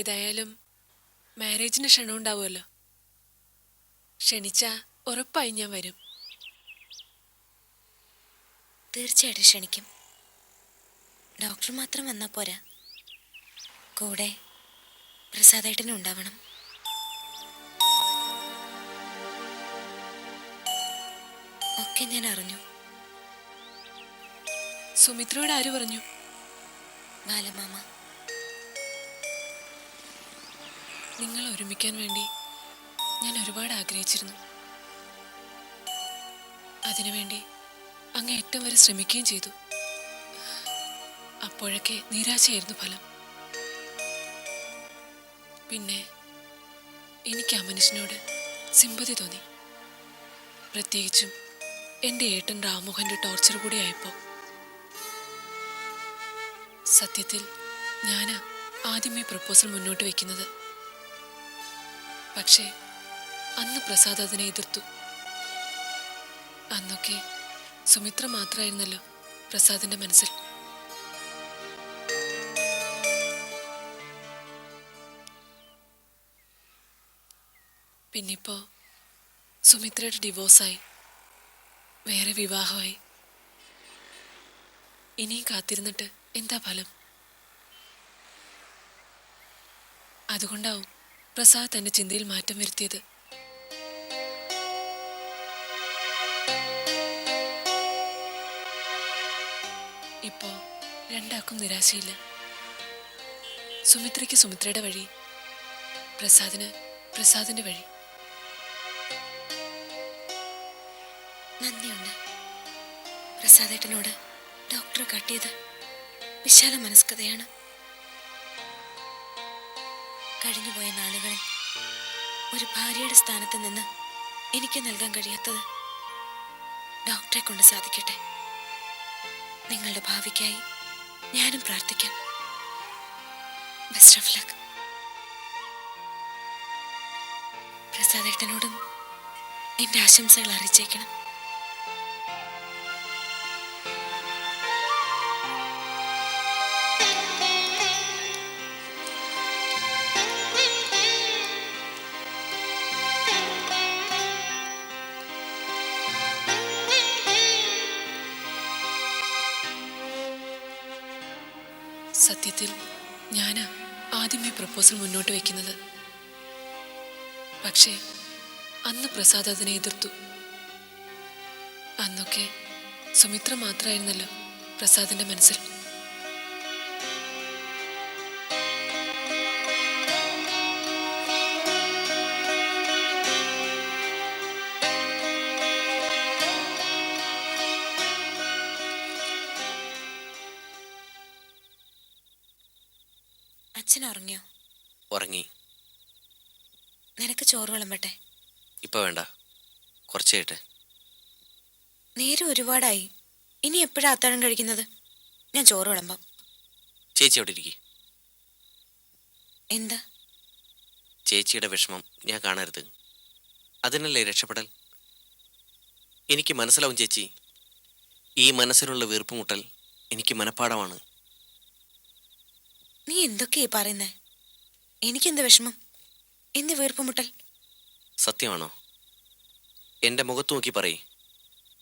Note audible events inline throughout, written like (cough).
ഏതായാലും മാരേജിന് ക്ഷണം ഉണ്ടാവുമല്ലോ. ക്ഷണിച്ച ഉറപ്പായി ഞാൻ വരും. തീർച്ചയായിട്ടും ക്ഷണിക്കും. ഡോക്ടർ മാത്രം വന്നാൽ പോരാ. കൂടെ പ്രസാദേട്ടനും ഉണ്ടാവണം. ഒക്കെ ഞാൻ അറിഞ്ഞു. സുമിത്രയോട് ആര് പറഞ്ഞു? ബാലമാമ. നിങ്ങൾ ഒരുമിക്കാൻ വേണ്ടി ഞാൻ ഒരുപാട് ആഗ്രഹിച്ചിരുന്നു. അതിനുവേണ്ടി അങ്ങ് ഏറ്റവും വരെ ശ്രമിക്കുകയും ചെയ്തു. അപ്പോഴൊക്കെ നിരാശയായിരുന്നു ഫലം. പിന്നെ എനിക്ക് ആ മനുഷ്യനോട് സിമ്പതി തോന്നി. പ്രത്യേകിച്ചും എന്റെ ഏട്ടൻ രാമോഹന്റെ ടോർച്ചർ കൂടി ആയപ്പോൾ. സത്യത്തിൽ ഞാൻ ആദ്യമേ പ്രപ്പോസൽ മുന്നോട്ട് വയ്ക്കുന്നത്. പക്ഷേ അന്ന് പ്രസാദ് അതിനെ എതിർത്തു. അന്നൊക്കെ സുമിത്ര മാത്രമായിരുന്നല്ലോ പ്രസാദിന്റെ മനസ്സിൽ. പിന്നിപ്പോ സുമിത്രയുടെ ഡിവോഴ്സായി. വേറെ വിവാഹമായി. ഇനിയും കാത്തിരുന്നിട്ട് എന്താ ഫലം? അതുകൊണ്ടാവും പ്രസാദ് തന്റെ ചിന്തയിൽ മാറ്റം വരുത്തിയത്. ഇപ്പോ രണ്ടാക്കും നിരാശയില്ല. സുമിത്രയ്ക്ക് സുമിത്രയുടെ വഴി പ്രസാദിന് പ്രസാദിന്റെ വഴി. നന്ദിയുണ്ട്. പ്രസാദേട്ടനോട് ഡോക്ടർ കാട്ടിയത് വിശാല മനസ്കതയാണ് കഴിഞ്ഞുപോയ നാളുകളിൽ ഒരു ഭാര്യയുടെ സ്ഥാനത്ത് നിന്ന് എനിക്ക് നൽകാൻ കഴിയാത്തത് ഡോക്ടറെ കൊണ്ട് സാധിക്കട്ടെ. നിങ്ങളുടെ ഭാവിക്കായി ഞാനും പ്രാർത്ഥിക്കാം. ബെസ്റ്റ് ഓഫ് ലക്ക് പ്രസാദേട്ടനോടും എന്റെ ആശംസകൾ അറിയിച്ചേക്കണം. സത്യത്തിൽ ഞാനാ ആദ്യമേ പ്രപ്പോസൽ മുന്നോട്ട് വയ്ക്കുന്നത് പക്ഷേ അന്ന് പ്രസാദ് അതിനെ എതിർത്തു. അന്നൊക്കെ സുമിത്ര മാത്രമായിരുന്നല്ലോ പ്രസാദിന്റെ മനസ്സിൽ. ചോറ് വിളമ്പട്ടെ ഇപ്പൊ വേണ്ട. കുറച്ച് കേട്ടെ. നേരെ ഒരുപാടായി. ഇനി എപ്പോഴാ അത്താഴം കഴിക്കുന്നത്? ഞാൻ ചോറ് വിളമ്പാം ചേച്ചി അവിടെ ഇരിക്കേ. എന്താ? ചേച്ചിയുടെ വിഷമം ഞാൻ കാണരുത്. അതിനല്ലേ രക്ഷപ്പെടൽ? എനിക്ക് മനസ്സിലാവും ചേച്ചി. ഈ മനസ്സിലുള്ള വീർപ്പുമുട്ടൽ എനിക്ക് മനഃപ്പാടമാണ്. നീ എന്തൊക്കെയാ പറയുന്നത് പറയുന്നേ? എനിക്കെന്ത് വിഷമം? എന്ത് വീർപ്പുമുട്ടൽ സത്യമാണോ? എന്റെ മുഖത്ത് നോക്കി പറയ്.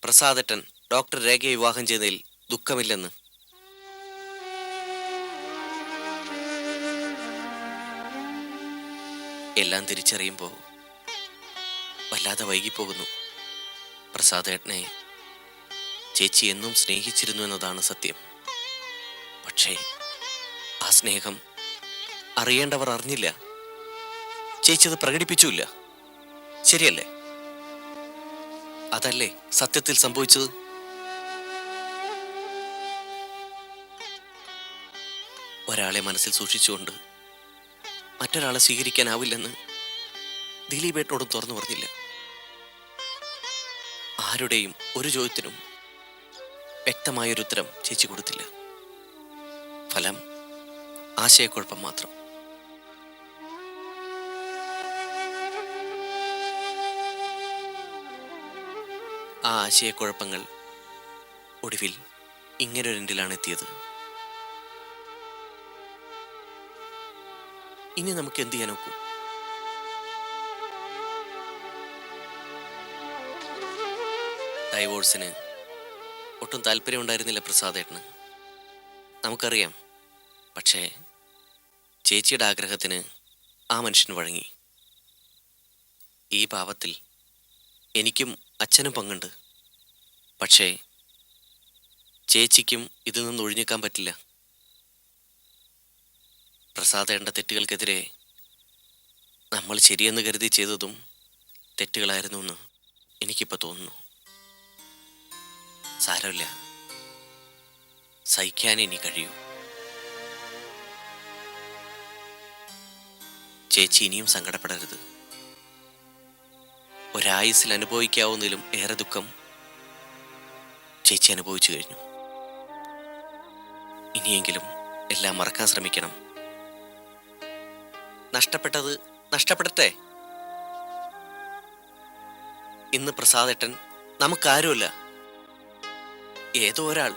പ്രസാദട്ടൻ ഡോക്ടർ രേഖയെ വിവാഹം ചെയ്തതിൽ ദുഃഖമില്ലെന്ന്. എല്ലാം തിരിച്ചറിയുമ്പോൾ വല്ലാതെ വൈകിപ്പോകുന്നു. പ്രസാദേട്ടനെ ചേച്ചി എന്നും സ്നേഹിച്ചിരുന്നു എന്നതാണ് സത്യം. പക്ഷേ ആ സ്നേഹം അറിയേണ്ടവർ അറിഞ്ഞില്ല. ചേച്ചി അത് പ്രകടിപ്പിച്ചുമില്ല. ശരിയല്ലേ? അതല്ലേ സത്യത്തിൽ സംഭവിച്ചത്? ഒരാളെ മനസ്സിൽ സൂക്ഷിച്ചുകൊണ്ട് മറ്റൊരാളെ സ്വീകരിക്കാനാവില്ലെന്ന് ദിലീപേട്ടനോടും തുറന്നു പറഞ്ഞില്ല. ആരുടെയും ഒരു ചോദ്യത്തിനും വ്യക്തമായൊരു ഉത്തരം ചേച്ചി കൊടുത്തില്ല. ഫലം ആശയക്കുഴപ്പം മാത്രം. ആ ആശയക്കുഴപ്പങ്ങൾ ഒടുവിൽ ഇങ്ങനൊരെൻഡിലാണ് എത്തിയത്. ഇനി നമുക്ക് എന്ത് ചെയ്യാൻ നോക്കൂ? ഡൈവോഴ്സിന് ഒട്ടും താല്പര്യം ഉണ്ടായിരുന്നില്ല പ്രസാദേട്ടന്. നമുക്കറിയാം. പക്ഷേ ചേച്ചിയുടെ ആഗ്രഹത്തിന് ആ മനുഷ്യൻ വഴങ്ങി. ഈ പാവത്തിൽ എനിക്കും അച്ഛനും പങ്കുണ്ട്. പക്ഷേ ചേച്ചിക്കും ഇതിൽ നിന്ന് ഒഴിഞ്ഞേക്കാൻ പറ്റില്ല. പ്രസാദേണ്ട തെറ്റുകൾക്കെതിരെ നമ്മൾ ശരിയെന്ന് കരുതി ചെയ്തതും തെറ്റുകളായിരുന്നു എന്ന് എനിക്കിപ്പോൾ തോന്നുന്നു. സാരമില്ല. സഹിക്കാൻ ഇനി കഴിയൂ. ചേച്ചി ഇനിയും സങ്കടപ്പെടരുത്. ഒരായുസിൽ അനുഭവിക്കാവുന്നതിലും ഏറെ ദുഃഖം ചേച്ചി അനുഭവിച്ചു കഴിഞ്ഞു. ഇനിയെങ്കിലും എല്ലാം മറക്കാൻ ശ്രമിക്കണം. നഷ്ടപ്പെട്ടത് നഷ്ടപ്പെടട്ടെ? ഇന്ന് പ്രസാദേട്ടൻ നമുക്കാരുമല്ല. ഏതോ ഒരാൾ.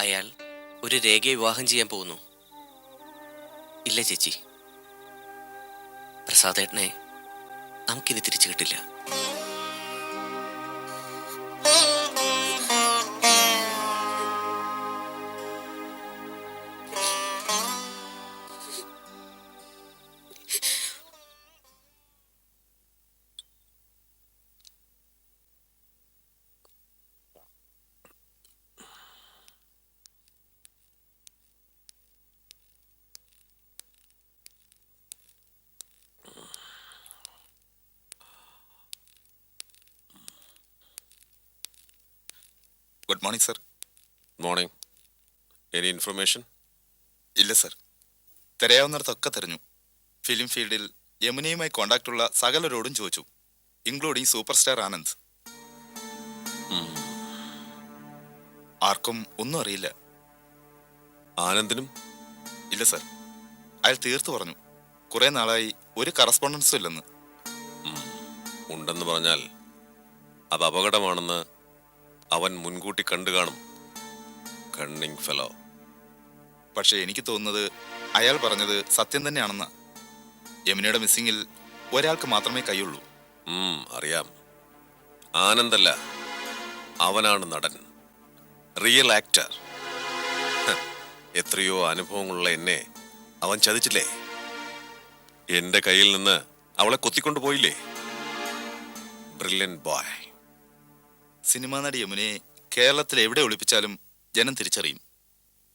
അയാൾ ഒരു രേഖയെ വിവാഹം ചെയ്യാൻ പോകുന്നു. ഇല്ല ചേച്ചി. പ്രസാദേട്ടനെ നമുക്കിനി തിരിച്ചു കിട്ടില്ല. Morning sir morning any information ഇല്ല സർ തിരയാവുന്നിടത്തൊക്കെ തിരഞ്ഞു. ഫിലിം ഫീൽഡിൽ യമുനയുമായി കോണ്ടാക്ട് ഉള്ള സകലരോടും ചോദിച്ചു. ഇൻക്ലൂഡിംഗ് സൂപ്പർ സ്റ്റാർ ആനന്ദ് ആർക്കും ഒന്നും അറിയില്ല. ആനന്ദിനും? ഇല്ല സർ അയാൾ തീർത്തു പറഞ്ഞു. കുറെ നാളായി ഒരു കറസ്പോണ്ടൻസും ഇല്ലെന്ന്. ഉണ്ടെന്ന് പറഞ്ഞാൽ അത് അപകടമാണെന്ന് അവൻ മുൻകൂട്ടി കണ്ടു കാണും. കണ്ണിങ് ഫെലോ പക്ഷെ എനിക്ക് തോന്നുന്നത് അയാൾ പറഞ്ഞത് സത്യം തന്നെയാണെന്ന. യമുനയുടെ മിസ്സിങ്ങിൽ ഒരാൾക്ക് മാത്രമേ കൈയുള്ളൂ. അറിയാം. ആനന്ദല്ല അവനാണ് നടൻ. റിയൽ ആക്ടർ എത്രയോ അനുഭവങ്ങളുള്ള എന്നെ അവൻ ചതിച്ചില്ലേ? എന്റെ കയ്യിൽ നിന്ന് അവളെ കൊത്തിക്കൊണ്ടു പോയില്ലേ? ബ്രില്യൻ ബോയ് സിനിമാ നടി യമുനയെ കേരളത്തിൽ എവിടെ ഒളിപ്പിച്ചാലും ജനം തിരിച്ചറിയും.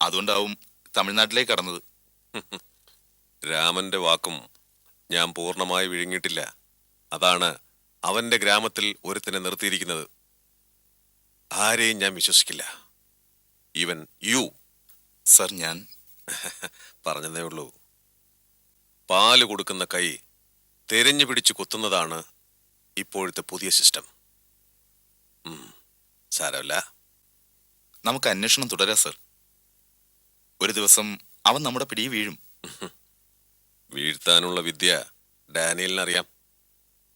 അതുകൊണ്ടാവും തമിഴ്നാട്ടിലേക്ക് കടന്നത്. രാമന്റെ വാക്കും ഞാൻ പൂർണമായി വിഴുങ്ങിയിട്ടില്ല. അതാണ് അവന്റെ ഗ്രാമത്തിൽ ഒരുത്തിനെ നിർത്തിയിരിക്കുന്നത്. ആരെയും ഞാൻ വിശ്വസിക്കില്ല. Even U. സർ ഞാൻ. പറഞ്ഞതേ ഉള്ളൂ. പാൽ കൊടുക്കുന്ന കൈ തെരഞ്ഞു പിടിച്ച് കുത്തുന്നതാണ് ഇപ്പോഴത്തെ പുതിയ സിസ്റ്റം. സാരമില്ല. നമുക്ക് അന്വേഷണം തുടരാം സർ. ഒരു ദിവസം അവൻ നമ്മുടെ പിടിയിൽ വീഴും. വീഴ്ത്താനുള്ള വിദ്യ ഡാനിയലിനറിയാം.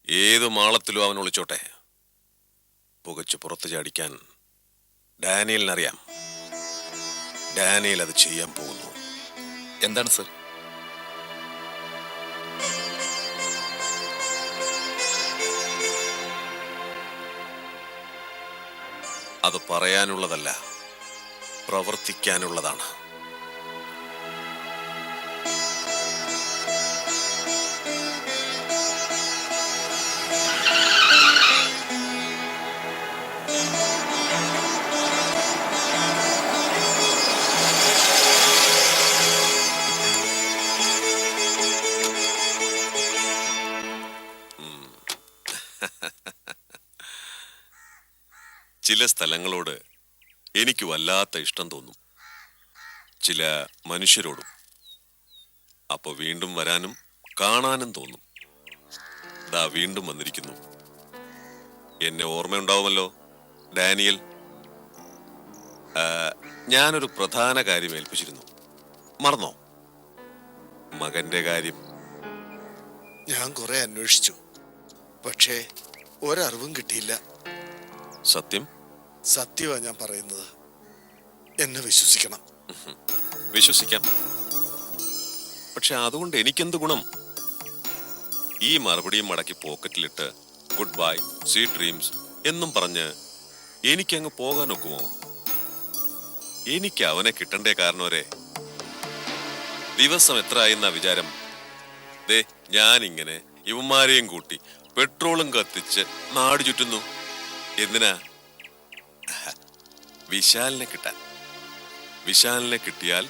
ഏത് മാളത്തിലും അവൻ ഒളിച്ചോട്ടെ. പുകച്ചു പുറത്തു ചാടിക്കാൻ ഡാനിയലിനറിയാം. ഡാനിയൽ അത് ചെയ്യാൻ പോകുന്നു. എന്താണ് സർ? അത് പറയാനുള്ളതല്ല പ്രവർത്തിക്കാനുള്ളതാണ്. ചില സ്ഥലങ്ങളോട് എനിക്ക് വല്ലാത്ത ഇഷ്ടം തോന്നും. ചില മനുഷ്യരോടും. അപ്പോൾ വീണ്ടും വരാനും കാണാനും തോന്നും. ദാ വീണ്ടും വന്നിരിക്കുന്നു. എന്നെ ഓർമ്മയുണ്ടാവുമല്ലോ ഡാനിയൽ. ഞാനൊരു പ്രധാന കാര്യം ഏൽപ്പിച്ചിരുന്നു. മറന്നോ? മകന്റെ കാര്യം. ഞാൻ കുറെ അന്വേഷിച്ചു. പക്ഷേ ഒരറിവും കിട്ടിയില്ല. സത്യം? സത്യമാ ഞാൻ പറയുന്നത്. എന്നെ വിശ്വസിക്കണം. വിശ്വസിക്കാം. പക്ഷെ അതുകൊണ്ട് എനിക്കെന്ത് ഗുണം? ഈ മറുപടിയും മടക്കി പോക്കറ്റിലിട്ട് ഗുഡ് ബൈ സീ ഡ്രീംസ് എന്നും പറഞ്ഞ് എനിക്കങ്ങ് പോകാൻ ഒക്കുമോ? എനിക്ക് അവനെ കിട്ടണ്ടേ കാരണവരെ? ദിവസം എത്ര ആയിരുന്ന വിചാരം? ദേ ഞാനിങ്ങനെ ഇവന്മാരെയും കൂട്ടി പെട്രോളും കത്തിച്ച് നാട് ചുറ്റുന്നു. എന്തിനാ? വിശാലിനെ കിട്ടാൻ. വിശാലിനെ കിട്ടിയാൽ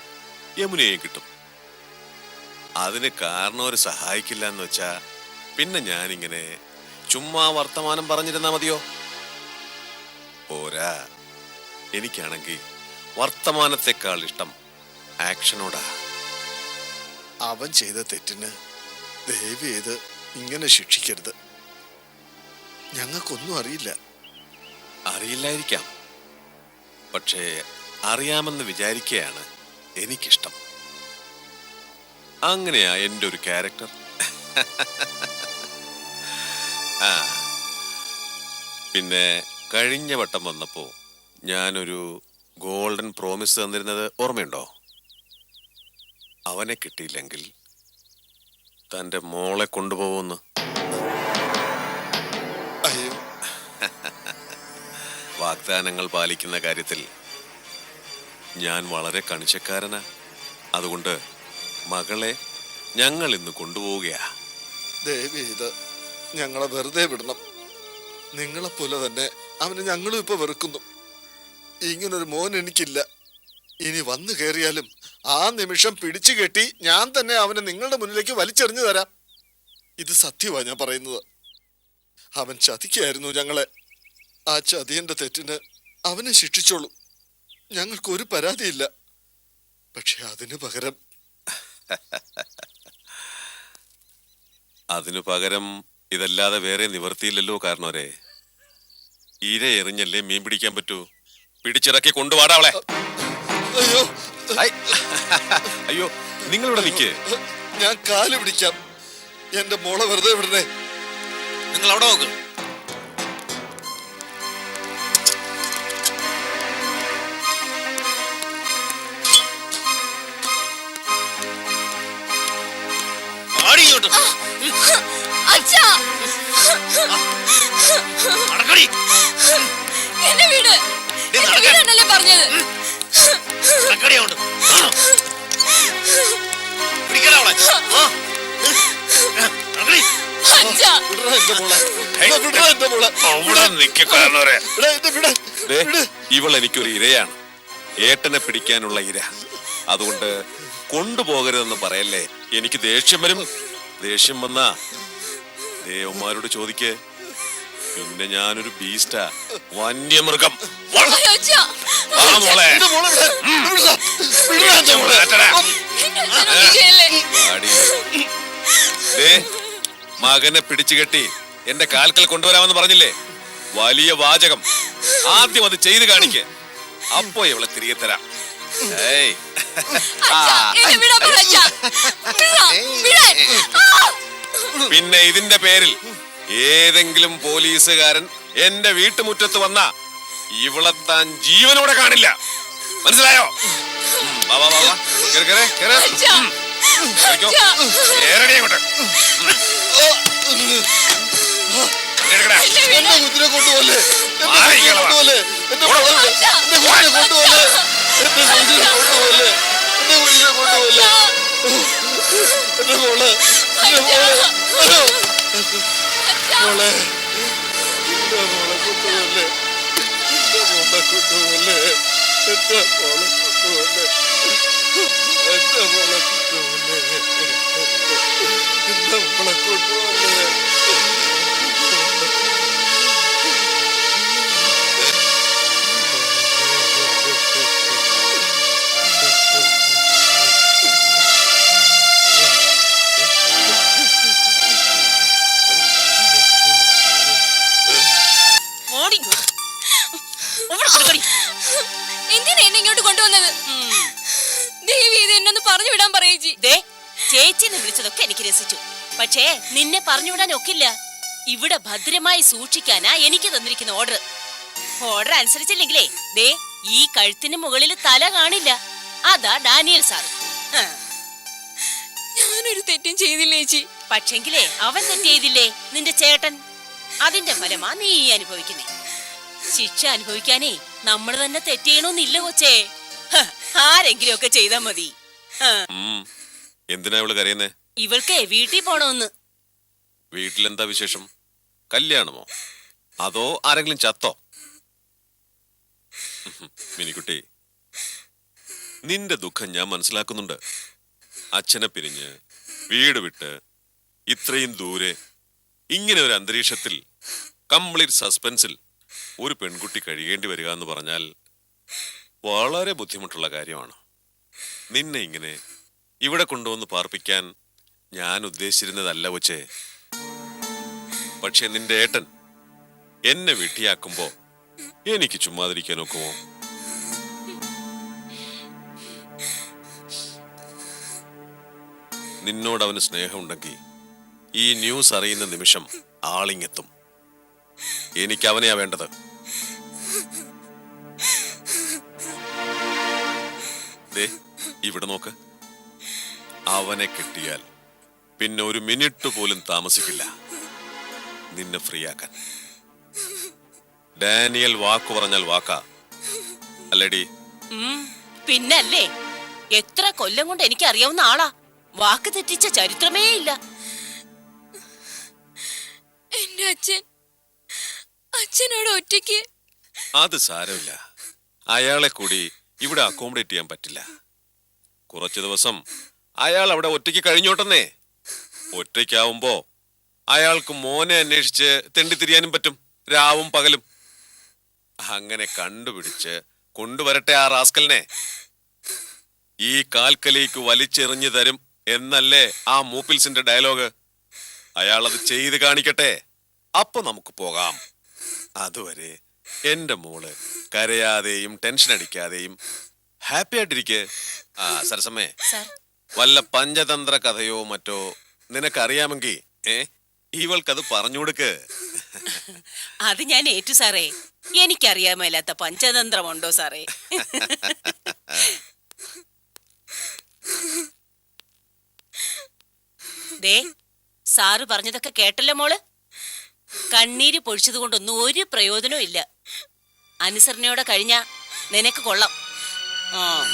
യമുനയെയും കിട്ടും. അതിന് കാരണം ഒരു സഹായിക്കില്ല എന്ന് വെച്ചാ പിന്നെ ഞാനിങ്ങനെ ചുമ്മാ വർത്തമാനം പറഞ്ഞിരുന്നാ മതിയോ? പോരാ. എനിക്കാണെങ്കിൽ വർത്തമാനത്തെക്കാൾ ഇഷ്ടം ആക്ഷനോടാ. അവൻ ചെയ്ത തെറ്റിന് ദേവി ചെയ്ത് ഇങ്ങനെ ശിക്ഷിക്കരുത്. ഞങ്ങൾക്കൊന്നും അറിയില്ല. അറിയില്ലായിരിക്കാം. പക്ഷേ അറിയാമെന്ന് വിചാരിക്കുകയാണ് എനിക്കിഷ്ടം. അങ്ങനെയാ എന്റെ ഒരു ക്യാരക്ടർ. ആ പിന്നെ കഴിഞ്ഞ വട്ടം വന്നപ്പോ ഞാനൊരു ഗോൾഡൻ പ്രോമിസ് തന്നിരുന്നത് ഓർമ്മയുണ്ടോ? അവനെ കിട്ടിയില്ലെങ്കിൽ തന്റെ മോളെ കൊണ്ടുപോകുമെന്ന് വാഗ്ദാനങ്ങൾ പാലിക്കുന്ന കാര്യത്തിൽ ഞാൻ വളരെ കണിശക്കാരനാ. അതുകൊണ്ട് മകളെ ഞങ്ങൾ ഇന്ന് കൊണ്ടുപോവുകയാ. ദേവി ഇത് ഞങ്ങളെ വെറുതെ വിടണം. നിങ്ങളെപ്പോലെ തന്നെ അവന് ഞങ്ങളും ഇപ്പൊ വെറുക്കുന്നു. ഇങ്ങനൊരു മോൻ എനിക്കില്ല. ഇനി വന്നു കയറിയാലും ആ നിമിഷം പിടിച്ചു കെട്ടി ഞാൻ തന്നെ അവനെ നിങ്ങളുടെ മുന്നിലേക്ക് വലിച്ചെറിഞ്ഞു തരാം. ഇത് സത്യമാണ് ഞാൻ പറയുന്നത്. അവൻ ചതിക്കായിരുന്നു ഞങ്ങളെ. ആ ചതിയന്റെ തെറ്റിന് അവനെ ശിക്ഷിച്ചോളൂ. ഞങ്ങൾക്കൊരു പരാതിയില്ല. പക്ഷെ അതിനു പകരം അതിനു പകരം ഇതല്ലാതെ വേറെ നിവർത്തിയില്ലല്ലോ കാരണവരെ. ഇര എറിഞ്ഞല്ലേ മീൻ പിടിക്കാൻ പറ്റൂ? പിടിച്ചിറക്കി കൊണ്ടുവാടാ അവളെ. അയ്യോ. അയ്യോ നിങ്ങളിവിടെ നിൽക്ക് ഞാൻ കാൽ പിടിക്കാം. എന്റെ മോളെ വെറുതെ വിടണേ. നിങ്ങൾ അവിടെ നോക്ക്. വിട്. ദേ, വിട്. ഇവൾ എനിക്കൊരു ഇരയാണ്. ഏട്ടനെ പിടിക്കാനുള്ള ഇര. അതുകൊണ്ട് കൊണ്ടുപോകരുതെന്ന് പറയല്ലേ? എനിക്ക് ദേഷ്യം വരും. ദേഷ്യം വന്നാ ദേവന്മാരോട് ചോദിക്കേ. പിന്നെ ഞാനൊരു ബീസ്റ്റാ. വന്യമൃഗം. മകനെ പിടിച്ചു കെട്ടി എന്റെ കാൽക്കൽ കൊണ്ടുവരാമെന്ന് പറഞ്ഞില്ലേ? വലിയ വാചകം. ആദ്യം അത് ചെയ്ത് കാണിക്ക. അപ്പോ ഇവളെ തിരികെ തരാം. ഏയ്. പിന്നെ ഇതിന്റെ പേരിൽ ഏതെങ്കിലും പോലീസുകാരൻ എന്റെ വീട്ടുമുറ്റത്ത് വന്ന ഇവളെ താൻ ജീവനോടെ കാണില്ല. മനസ്സിലായോ? കൊണ്ടുപോലെ മോളെ (laughs) എന്റെ മോളെ. മോളെ എന്റെ മോളെ കൊണ്ടുപോലെ എന്റെ മോളെ കൊണ്ടുപോലെ എന്നെ ഇങ്ങോട്ട് കൊണ്ടുവന്നത്. ദേവി ഇത് എന്നൊന്ന് പറഞ്ഞു വിടാൻ പറയേച്ചി ദേ ചേച്ചിന്ന് വിളിച്ചതൊക്കെ എനിക്ക് രസിച്ചു. പക്ഷേ നിന്നെ പറഞ്ഞുവിടാൻ ഒക്കില്ല. ഇവിടെ ഭദ്രമായി സൂക്ഷിക്കാനാ എനിക്ക് തന്നിരിക്കുന്ന ഓർഡർ. ഓർഡർ അനുസരിച്ചില്ലെങ്കിലേ ദേ ഈ കഴുത്തിന് മുകളിൽ തല കാണില്ല. അതാ ഡാനിയൽ സാർ. ഞാനൊരു തെറ്റും ചെയ്തില്ലേ ചേച്ചി പക്ഷെങ്കിലേ അവൻ തെറ്റ് ചെയ്തില്ലേ നിന്റെ ചേട്ടൻ? അതിന്റെ ഫലമാ നീ അനുഭവിക്കുന്നേ. ശിക്ഷ അനുഭവിക്കാനേ നമ്മൾ തന്നെ തെറ്റെയ്യണോന്നില്ല കൊച്ചേ. ആരെങ്കിലും ഒക്കെ ചെയ്താ മതി. എന്തിനാ ഇവൾ കരയുന്നേ? ഇവൾക്ക് വീട്ടിൽ പോണോന്ന്. വീട്ടിലെന്താ വിശേഷം? കല്യാണമോ? അതോ ആരെങ്കിലും ചത്തോ. മിനിക്കുട്ടി നിന്റെ ദുഃഖം ഞാൻ മനസ്സിലാക്കുന്നുണ്ട്. അച്ഛനെ പിരിഞ്ഞ് വീട് വിട്ട് ഇത്രയും ദൂരെ ഇങ്ങനെ ഒരു അന്തരീക്ഷത്തിൽ കംപ്ലീറ്റ് സസ്പെൻസിൽ ഒരു പെൺകുട്ടി കഴിയേണ്ടി വരിക എന്ന് പറഞ്ഞാൽ വളരെ ബുദ്ധിമുട്ടുള്ള കാര്യമാണ്. നിന്നെ ഇങ്ങനെ ഇവിടെ കൊണ്ടുവന്ന് പാർപ്പിക്കാൻ ഞാൻ ഉദ്ദേശിച്ചിരുന്നതല്ല കൊച്ചേ. പക്ഷെ നിന്റെ ഏട്ടൻ എന്നെ വെട്ടിയാക്കുമ്പോ എനിക്ക് ചുമ്മാതിരിക്കാൻ ഒക്കുമോ നിന്നോട് അവന് സ്നേഹമുണ്ടെങ്കിൽ ഈ ന്യൂസ് അറിയുന്ന നിമിഷം ആളിങ്ങെത്തും. എനിക്ക് അവനെയാ വേണ്ടത്. ഇവിടെ നോക്ക്. അവനെ കിട്ടിയാൽ പിന്നെ ഒരു മിനിറ്റ് പോലും താമസിക്കില്ല. നിന്നെ ഫ്രീ ആക്കാൻ ഡാനിയൽ വാക്ക് പറഞ്ഞാൽ വാക്കാ. അല്ലേടി. പിന്നല്ലേ? എത്ര കൊല്ലം കൊണ്ട് എനിക്ക് അറിയാവുന്ന ആളാ. വാക്ക് തെറ്റിച്ച ചരിത്രമേ ഇല്ല. എന്റെ അച്ഛൻ അച്ഛനോട് ഒറ്റയ്ക്ക് അത് സാരമില്ല. അയാളെ കൂടി ഇവിടെ അക്കോമഡേറ്റ് ചെയ്യാൻ പറ്റില്ല. കുറച്ച് ദിവസം അയാൾ അവിടെ ഒറ്റയ്ക്ക് കഴിഞ്ഞോട്ടെന്നേ. ഒറ്റയ്ക്കാവുമ്പോ അയാൾക്ക് മോനെ അന്വേഷിച്ച് തെണ്ടിത്തിരിയാനും പറ്റും രാവും പകലും. അങ്ങനെ കണ്ടുപിടിച്ച് കൊണ്ടുവരട്ടെ ആ റാസ്കലിനെ. ഈ കാൽക്കലേക്ക് വലിച്ചെറിഞ്ഞു തരും എന്നല്ലേ ആ മൂപ്പിൽസിന്റെ ഡയലോഗ്. അയാൾ അത് ചെയ്ത് കാണിക്കട്ടെ. അപ്പൊ നമുക്ക് പോകാം. അതുവരെ എന്റെ മോൾ കരയാതെയും ടെൻഷൻ അടിക്കാതെയും ഹാപ്പി ആയിട്ടിരിക്കെ. ആ സരസമ്മേ വല്ല പഞ്ചതന്ത്ര കഥയോ മറ്റോ നിനക്കറിയാമെങ്കിൽ ഏ ഇവൾക്കത് പറഞ്ഞു കൊടുക്ക് അത് ഞാൻ ഏറ്റു സാറേ. എനിക്കറിയാമല്ലാത്ത പഞ്ചതന്ത്രമുണ്ടോ സാറേ? ദേ സാറ് പറഞ്ഞതൊക്കെ കേട്ടല്ലോ മോൾ. കണ്ണീര് പൊഴിച്ചത് കൊണ്ടൊന്നും ഒരു പ്രയോജനവും ഇല്ല. അനുസരണയോടെ കഴിഞ്ഞാ നിനക്ക് കൊള്ളാം. ആ.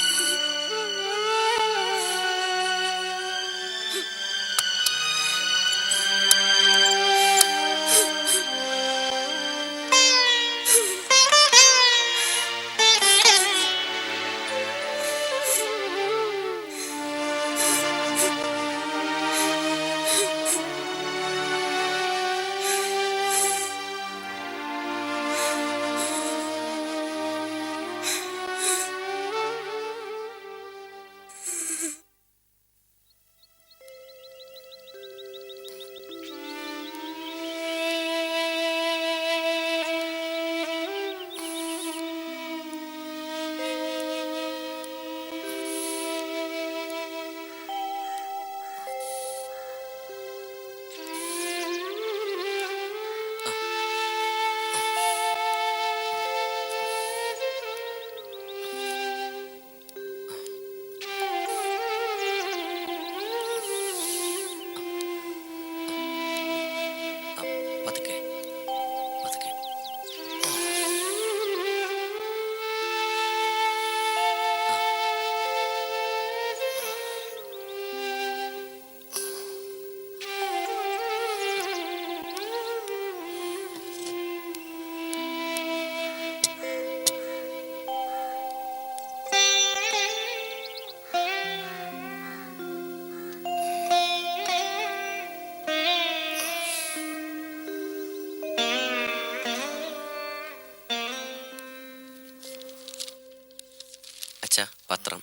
പത്രം.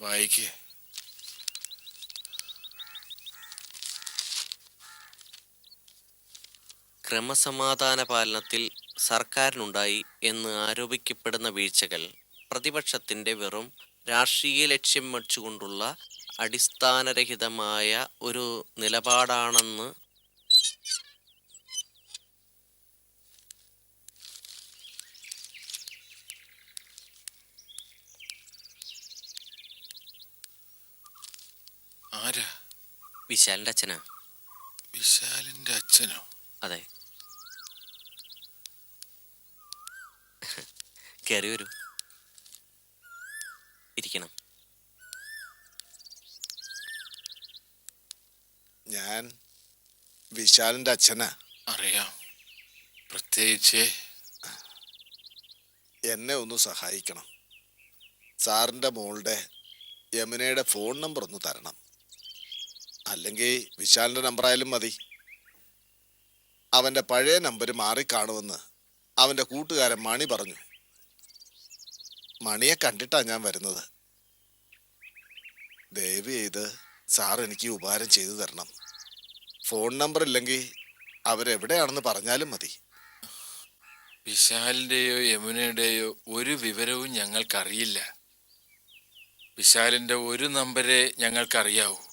വായിക്കേ. ക്രമസമാധാന പാലനത്തിൽ സർക്കാരിനുണ്ടായി എന്ന് ആരോപിക്കപ്പെടുന്ന വീഴ്ചകൾ പ്രതിപക്ഷത്തിന്റെ വെറും രാഷ്ട്രീയ ലക്ഷ്യം വെച്ചുകൊണ്ടുള്ള അടിസ്ഥാനരഹിതമായ ഒരു നിലപാടാണെന്ന് വിശാലിന്റെ അച്ഛനാ? വിശാലിന്റെ അച്ഛനോ? അതെ. കയറി വരൂ. ഇരിക്കണം. ഞാൻ വിശാലിന്റെ അച്ഛനാ. അറിയാം. പ്രത്യേകിച്ച്. എന്നെ ഒന്ന് സഹായിക്കണം. സാറിന്റെ മോളുടെ യമുനയുടെ ഫോൺ നമ്പർ ഒന്ന് തരണം. അല്ലെങ്കിൽ വിശാലിന്റെ നമ്പറായാലും മതി. അവന്റെ പഴയ നമ്പർ മാറിക്കാണുമെന്ന് അവന്റെ കൂട്ടുകാരൻ മണി പറഞ്ഞു. മണിയെ കണ്ടിട്ടാ ഞാൻ വരുന്നത്. ദയവ് ചെയ്ത് സാർ എനിക്ക് ഉപകാരം ചെയ്തു തരണം. ഫോൺ നമ്പർ ഇല്ലെങ്കിൽ അവരെവിടെയാണെന്ന് പറഞ്ഞാലും മതി. വിശാലിന്റെയോ യമുനയുടെയോ ഒരു വിവരവും ഞങ്ങൾക്കറിയില്ല. വിശാലിന്റെ ഒരു നമ്പരെ ഞങ്ങൾക്കറിയാവൂ.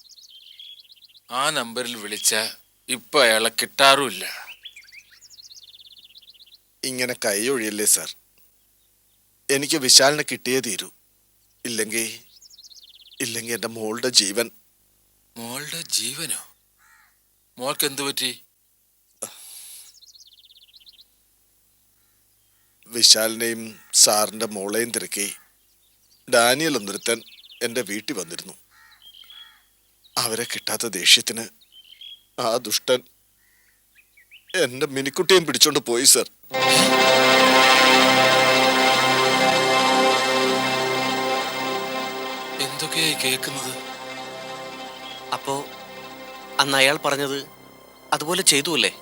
ആ നമ്പറിൽ വിളിച്ച ഇപ്പൊ അയാളെ കിട്ടാറുമില്ല. ഇങ്ങനെ കൈ ഒഴിയല്ലേ സാർ? എനിക്ക് വിശാലിനെ കിട്ടിയേ തീരൂ. ഇല്ലെങ്കിൽ ഇല്ലെങ്കിൽ എന്റെ മോളുടെ ജീവൻ. മോളുടെ ജീവനോ? മോൾക്ക് എന്തു പറ്റി? വിശാലിനെയും സാറിന്റെ മോളെയും തിരക്കി ഡാനിയൽ എന്നൊരുത്തൻ എന്റെ വീട്ടിൽ വന്നിരുന്നു. അവരെ കിട്ടാത്ത ദേഷ്യത്തിന് ആ ദുഷ്ടൻ എന്റെ മിനിക്കുട്ടിയും പിടിച്ചോണ്ട് പോയി സർ. എന്തൊക്കെയായി കേൾക്കുന്നത്? അപ്പോ അന്ന് അയാൾ പറഞ്ഞത് അതുപോലെ ചെയ്തു അല്ലേ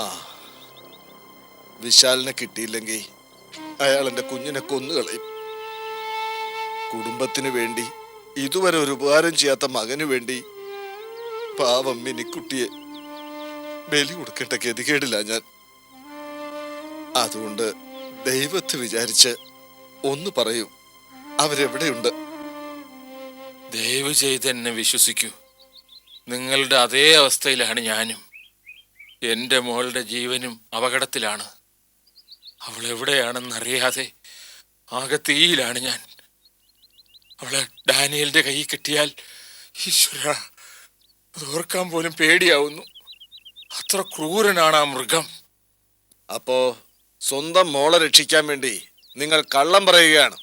ആ വിശാലിനെ കിട്ടിയില്ലെങ്കിൽ അയാൾ എന്റെ കുഞ്ഞിനെ കൊന്നുകളയും. കുടുംബത്തിന് വേണ്ടി ഇതുവരെ ഒരു ഉപകാരം ചെയ്യാത്ത മകന് വേണ്ടി പാവം മിനിക്കുട്ടിയെ ബലി കൊടുക്കേണ്ട ഗതികേടില്ല ഞാൻ. അതുകൊണ്ട് ദൈവത്തെ വിചാരിച്ച് ഒന്ന് പറയൂ അവരെവിടെയുണ്ട്? ദയവ് ചെയ്ത് എന്നെ വിശ്വസിക്കൂ. നിങ്ങളുടെ അതേ അവസ്ഥയിലാണ് ഞാനും. എന്റെ മോളുടെ ജീവനും അപകടത്തിലാണ്. അവൾ എവിടെയാണെന്നറിയാതെ ആകെ തീയിലാണ് ഞാൻ. അവളെ ഡാനിയലിന്റെ കൈ കിട്ടിയാൽ ഈശ്വര അത് ഓർക്കാൻ പോലും പേടിയാവുന്നു. അത്ര ക്രൂരനാണ് ആ മൃഗം. അപ്പോ സ്വന്തം മോളെ രക്ഷിക്കാൻ വേണ്ടി നിങ്ങൾ കള്ളം പറയുകയാണ്.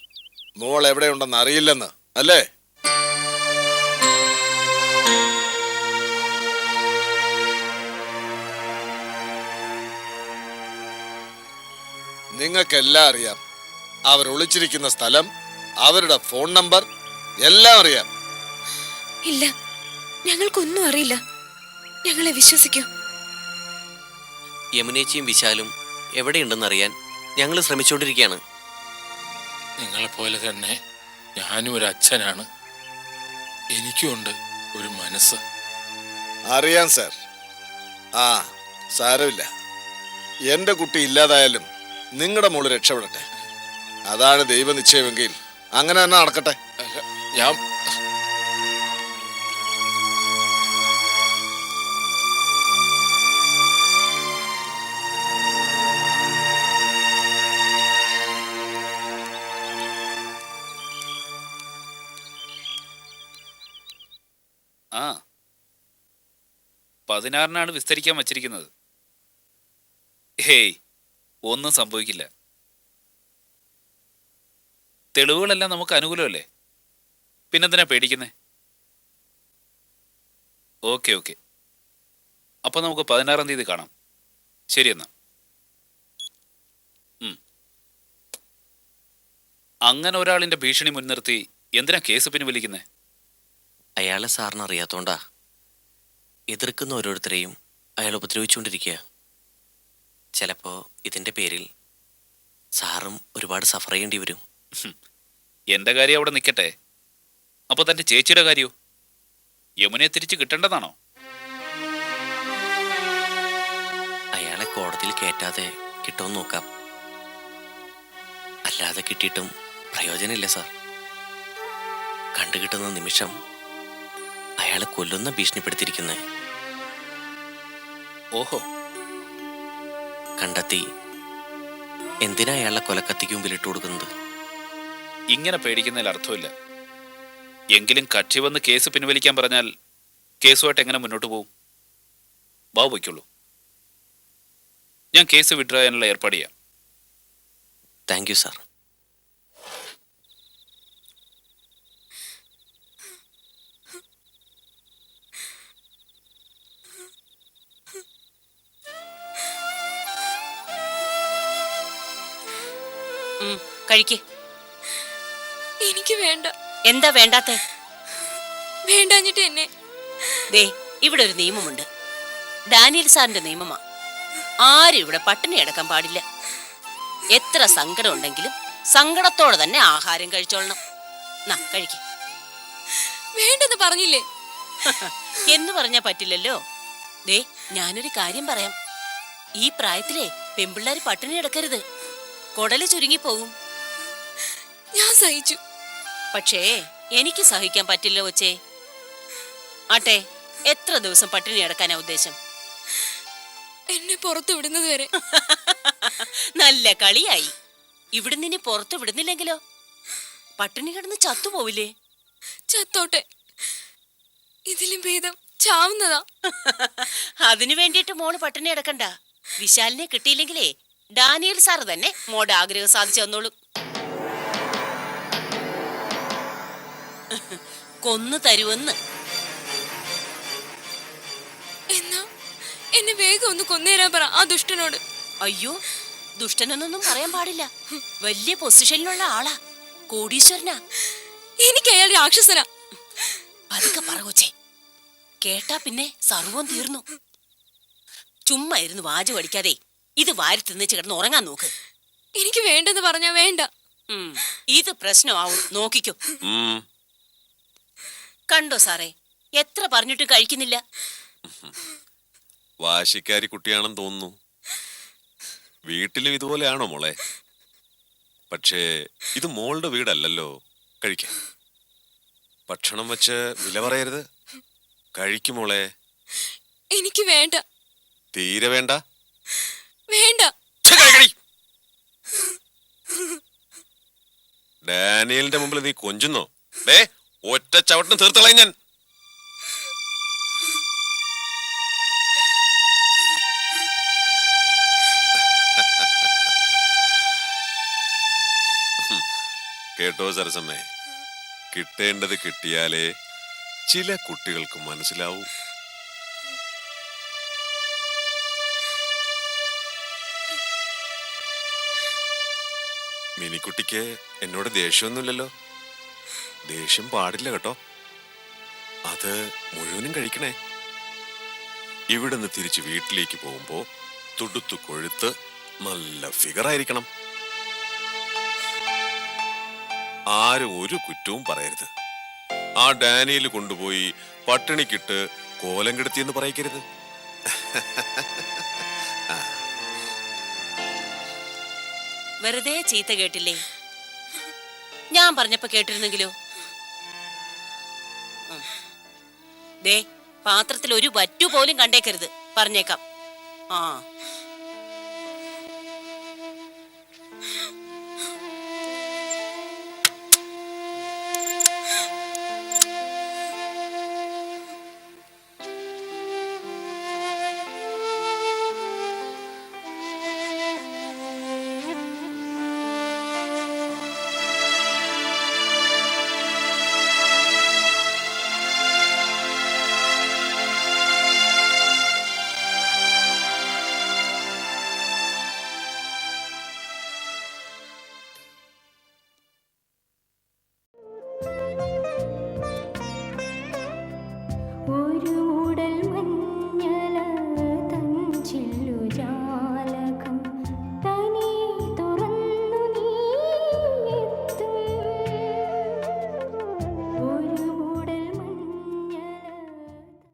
മോൾ എവിടെയുണ്ടെന്ന് അറിയില്ലെന്ന് അല്ലേ? നിങ്ങൾക്കെല്ലാം അറിയാം. അവർ ഒളിച്ചിരിക്കുന്ന സ്ഥലം അവരുടെ ഫോൺ നമ്പർ എല്ലാം അറിയാം. ഇല്ല ഞങ്ങൾക്കൊന്നും അറിയില്ല. ഞങ്ങളെ വിശ്വസിക്കൂ. യമുനേച്ചിയും വിശാലും എവിടെയുണ്ടെന്ന് അറിയാൻ ഞങ്ങൾ ശ്രമിച്ചുകൊണ്ടിരിക്കുകയാണ്. നിങ്ങളെ പോലെ തന്നെ ഞാനും ഒരു അച്ഛനാണ്. എനിക്കുമുണ്ട് ഒരു മനസ്സ്. അറിയാം സാർ ആ സാരമില്ല. എന്റെ കുട്ടി ഇല്ലാതായാലും നിങ്ങളുടെ മോൾ രക്ഷപ്പെടട്ടെ. അതാണ് ദൈവനിശ്ചയമെങ്കിൽ അങ്ങനെ തന്നെ നടക്കട്ടെ. ഞാൻ ആ. പതിനാറിനാണ് വിസ്തരിക്കാൻ വച്ചിരിക്കുന്നത്. ഹേയ് ഒന്നും സംഭവിക്കില്ല. തെളിവുകളെല്ലാം നമുക്ക് അനുകൂലമല്ലേ? പിന്നെന്തിനാ പേടിക്കുന്നേ? Okay okay. അപ്പോൾ നമുക്ക് പതിനാറാം തീയതി കാണാം. ശരി എന്നാ. ഉം. അങ്ങനെ ഒരാളിന്റെ ഭീഷണി മുൻനിർത്തി എന്തിനാ കേസ് പിൻവലിക്കുന്നേ? അയാളെ സാറിന് അറിയാത്തോണ്ടാ. എതിർക്കുന്ന ഓരോരുത്തരെയും അയാൾ ഉപദ്രവിച്ചുകൊണ്ടിരിക്കുക. ചിലപ്പോ ഇതിന്റെ പേരിൽ സാറും ഒരുപാട് സഫർ ചെയ്യേണ്ടി വരും. എന്റെ കാര്യം അവിടെ നിൽക്കട്ടെ അപ്പൊ തന്റെ ചേച്ചിയുടെ കാര്യോ? യമുനയെ തിരിച്ചു കിട്ടേണ്ടതാണോ? അയാളെ കോടതിയിൽ കയറ്റാതെ കിട്ടുമെന്ന് നോക്കാം. അല്ലാതെ കിട്ടിയിട്ടും പ്രയോജനമില്ല സാർ. കണ്ടുകിട്ടുന്ന നിമിഷം അയാളെ കൊല്ലുന്ന ഭീഷണിപ്പെടുത്തിയിരിക്കുന്നത് ഓഹോ. കണ്ടെത്തി എന്തിനാ അയാളെ കൊലക്കത്തിക്ക് മുമ്പിലിട്ട് കൊടുക്കുന്നത് ഇങ്ങനെ പേടിക്കുന്നതിൽ അർത്ഥമില്ല. എങ്കിലും കക്ഷി വന്ന് കേസ് പിൻവലിക്കാൻ പറഞ്ഞാൽ കേസുമായിട്ട് എങ്ങനെ മുന്നോട്ട് പോകും ബാബു വയ്ക്കുള്ളൂ ഞാൻ കേസ് വിഡ്രോ ചെയ്യാനുള്ള ഏർപ്പാട് ചെയ്യാം. Thank you sir. കഴിക്കേ കഴിക്ക്. എനിക്ക് വേണ്ട. എന്താ വേണ്ടാത്ത? വേണ്ടാഞ്ഞിട്ട് എന്നെ. ദേ ഇവിടെ ഒരു നിയമമുണ്ട്. ഡാനിയൽ സാറിന്റെ നിയമമാ. ആരും ഇവിടെ പട്ടിണി അടക്കാൻ പാടില്ല. എത്ര സങ്കടം ഉണ്ടെങ്കിലും സങ്കടത്തോടെ തന്നെ ആഹാരം കഴിച്ചോളണം. നാ കഴിക്ക്. വേണ്ടെന്ന് പറഞ്ഞില്ലേ? (laughs) എന്ന് പറഞ്ഞാ പറ്റില്ലല്ലോ. ദേ ഞാനൊരു കാര്യം പറയാം. ഈ പ്രായത്തിലെ പെമ്പിള്ളേര് പട്ടിണി കിടക്കരുത്. കൊടൽ ചുരുങ്ങിപ്പോകും ഞാൻ സഹിച്ചു. പക്ഷേ എനിക്ക് സഹിക്കാൻ പറ്റില്ല കൊച്ചേ. ആട്ടെ എത്ര ദിവസം പട്ടിണി അടക്കാനാ ഉദ്ദേശം? എന്നെ പുറത്തു വിടുന്നത് വരെ. (laughs) നല്ല കളിയായി. ഇവിടുന്ന് ഇനി പുറത്തു വിടുന്നില്ലെങ്കിലോ? പട്ടിണി കിടന്ന് ചത്തുപോവില്ലേ? ചത്തോട്ടെ. ഇതിലും ഭേദം ചാവുന്നതാ. (laughs) അതിനു വേണ്ടിയിട്ട് മോൾ പട്ടിണി അടക്കണ്ട വിശാലിനെ കിട്ടിയില്ലെങ്കിലേ ഡാനിയൽ സാറ് തന്നെ മോടെ ആഗ്രഹം സാധിച്ചു തന്നോളൂ. കൊന്നു തരുമെന്ന് എന്നാ എന്നെ വേഗം ഒന്ന് കൊന്നേരാൻ പറ ആ ദുഷ്ടനോട്. അയ്യോ ദുഷ്ടനെന്നൊന്നും പറയാൻ പാടില്ല. വലിയ പൊസിഷനിലുള്ള ആളാ. കോടീശ്വരനാ. എനിക്ക് അയാൾ രാക്ഷസനാ പതുക്കെ പറകൊച്ചേ കേട്ടാ പിന്നെ സർവം തീർന്നു. ചുമ്മാ ഇരുന്ന് വാജ് അടിക്കാതെ ഇത് വാരി തിന്നിച്ച് കിടന്ന് ഉറങ്ങാൻ നോക്ക്. എനിക്ക് വേണ്ടെന്ന് പറഞ്ഞാ വേണ്ട. ഇത് പ്രശ്നമാവും. നോക്കിക്കോ. കണ്ടോ സാറേ? എത്ര പറഞ്ഞിട്ടും കഴിക്കുന്നില്ല. വാശിക്കാരി കുട്ടിയാണെന്ന് തോന്നുന്നു. വീട്ടിലും ഇതുപോലെയാണോ മോളെ? പക്ഷേ ഇത് മോളുടെ വീടല്ലല്ലോ. കഴിക്കാം. ഭക്ഷണം വെച്ച് വില പറയരുത്. കഴിക്കും മോളെ. എനിക്ക് വേണ്ട. തീരെ വേണ്ട. വേണ്ട. കഴിക്കടി. ഡാനിയലിന്റെ മുമ്പിൽ നീ കൊഞ്ചുന്നോ? ഡേ ഒറ്റ ചവിട്ടിന് തീർത്തളയും ഞാൻ. കേട്ടോ സരസമ്മേ. കിട്ടേണ്ടത് കിട്ടിയാലേ ചില കുട്ടികൾക്ക് മനസ്സിലാവൂ. മിനിക്കുട്ടിക്ക് എന്നോട് ദേഷ്യമൊന്നുമില്ലല്ലോ. ദേഷ്യം പാടില്ല കേട്ടോ. അത് മുഴുവനും കഴിക്കണേ. ഇവിടുന്ന് തിരിച്ച് വീട്ടിലേക്ക് പോകുമ്പോ തുടുത്തു കൊഴുത്ത് നല്ല ഫിഗർ ആയിരിക്കണം. ആരും ഒരു കുറ്റവും പറയരുത്. ആ ഡാനിയിൽ കൊണ്ടുപോയി പട്ടിണിക്കിട്ട് കോലം കെടുത്തിയെന്ന് പറയിക്കരുത്. വെറുതെ ചീത്ത കേട്ടില്ലേ? ഞാൻ പറഞ്ഞപ്പോ കേട്ടിരുന്നെങ്കിലോ? ദേ പാത്രത്തിൽ ഒരു വറ്റു പോലും കണ്ടേക്കരുത്. പറഞ്ഞേക്കാം. ആ.